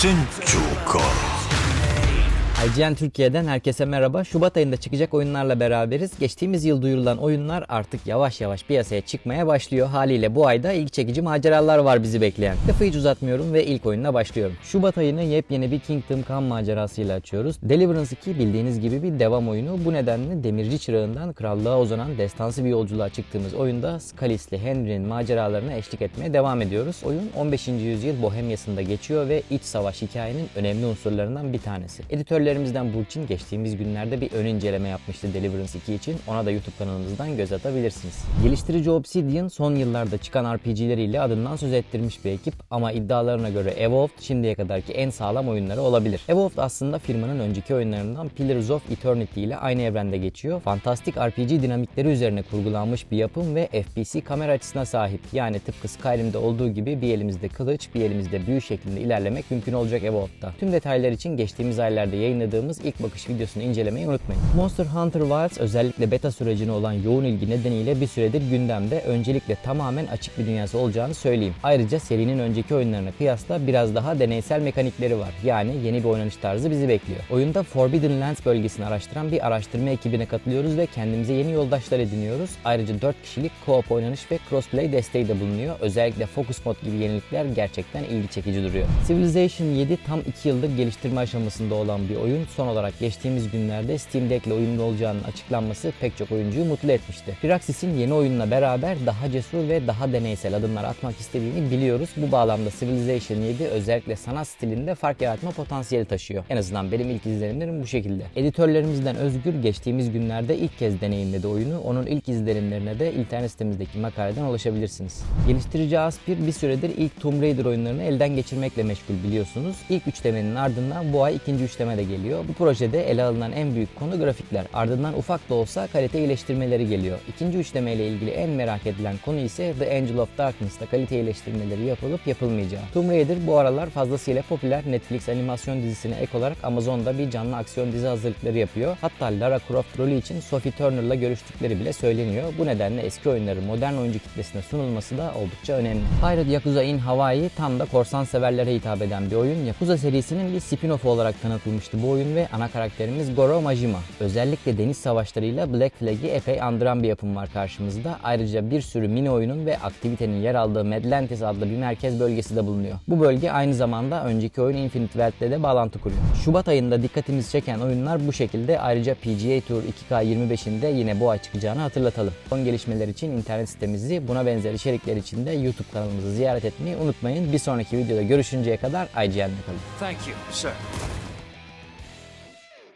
船長か。IGN Türkiye'den herkese merhaba. Şubat ayında çıkacak oyunlarla beraberiz. Geçtiğimiz yıl duyurulan oyunlar artık yavaş yavaş piyasaya çıkmaya başlıyor. Haliyle bu ayda ilgi çekici maceralar var bizi bekleyen. Lafı hiç uzatmıyorum ve ilk oyunla başlıyorum. Şubat ayını yepyeni bir Kingdom Come macerasıyla açıyoruz. Deliverance 2 bildiğiniz gibi bir devam oyunu. Bu nedenle demirci çırağından krallığa uzanan destansı bir yolculuğa çıktığımız oyunda Skalis'li Henry'nin maceralarına eşlik etmeye devam ediyoruz. Oyun 15. yüzyıl Bohemya'sında geçiyor ve iç savaş hikayenin önemli unsurlarından bir tanesi. Editörlerimizden Burçin geçtiğimiz günlerde bir ön inceleme yapmıştı Deliverance 2 için. Ona da YouTube kanalımızdan göz atabilirsiniz. Geliştirici Obsidian son yıllarda çıkan RPG'leriyle adından söz ettirmiş bir ekip ama iddialarına göre Evolved şimdiye kadarki en sağlam oyunları olabilir. Evolved aslında firmanın önceki oyunlarından Pillars of Eternity ile aynı evrende geçiyor. Fantastik RPG dinamikleri üzerine kurgulanmış bir yapım ve FPC kamera açısına sahip. Yani tıpkı Skyrim'de olduğu gibi bir elimizde kılıç, bir elimizde büyü şeklinde ilerlemek mümkün olacak Evolved'da. Tüm detaylar için geçtiğimiz aylarda yayınladığımız ilk bakış videosunu incelemeyi unutmayın. Monster Hunter Wilds özellikle beta sürecine olan yoğun ilgi nedeniyle bir süredir gündemde. Öncelikle tamamen açık bir dünyası olacağını söyleyeyim. Ayrıca serinin önceki oyunlarına kıyasla biraz daha deneysel mekanikleri var. Yani yeni bir oynanış tarzı bizi bekliyor. Oyunda Forbidden Lands bölgesini araştıran bir araştırma ekibine katılıyoruz ve kendimize yeni yoldaşlar ediniyoruz. Ayrıca 4 kişilik co-op oynanış ve crossplay desteği de bulunuyor. Özellikle Focus Mod gibi yenilikler gerçekten ilgi çekici duruyor. Civilization 7 tam 2 yıldır geliştirme aşamasında olan bir oyun. Son olarak geçtiğimiz günlerde Steam Deck ile uyumlu olacağının açıklanması pek çok oyuncuyu mutlu etmişti. Firaxis'in yeni oyunla beraber daha cesur ve daha deneysel adımlar atmak istediğini biliyoruz. Bu bağlamda Civilization 7 özellikle sanat stilinde fark yaratma potansiyeli taşıyor. En azından benim ilk izlenimlerim bu şekilde. Editörlerimizden Özgür geçtiğimiz günlerde ilk kez deneyimledi oyunu. Onun ilk izlenimlerine de internet sitemizdeki makaleden ulaşabilirsiniz. Geliştirici Aspir bir süredir ilk Tomb Raider oyunlarını elden geçirmekle meşgul biliyorsunuz. İlk üçlemenin ardından bu ay ikinci üçleme de geliyor. Bu projede ele alınan en büyük konu grafikler. Ardından ufak da olsa kalite iyileştirmeleri geliyor. İkinci üçleme ile ilgili en merak edilen konu ise The Angel of Darkness'ta kalite iyileştirmeleri yapılıp yapılmayacağı. Tomb Raider bu aralar fazlasıyla popüler Netflix animasyon dizisine ek olarak Amazon'da bir canlı aksiyon dizi hazırlıkları yapıyor. Hatta Lara Croft rolü için Sophie Turner'la görüştükleri bile söyleniyor. Bu nedenle eski oyunları modern oyuncu kitlesine sunulması da oldukça önemli. Pirate Yakuza in Hawaii tam da korsan severlere hitap eden bir oyun. Yakuza serisinin bir spin-off olarak tanıtılmıştı bu oyun ve ana karakterimiz Goro Majima. Özellikle deniz savaşlarıyla Black Flag'i epey andıran bir yapım var karşımızda. Ayrıca bir sürü mini oyunun ve aktivitenin yer aldığı Medlantis adlı bir merkez bölgesi de bulunuyor. Bu bölge aynı zamanda önceki oyun Infinite Wealth'le de bağlantı kuruyor. Şubat ayında dikkatimizi çeken oyunlar bu şekilde. Ayrıca PGA Tour 2K25'in de yine bu ay çıkacağını hatırlatalım. Son gelişmeler için internet sitemizi, buna benzer içerikler için de YouTube kanalımızı ziyaret etmeyi unutmayın. Bir sonraki videoda görüşünceye kadar IGN'de kalın. Thank you, sir.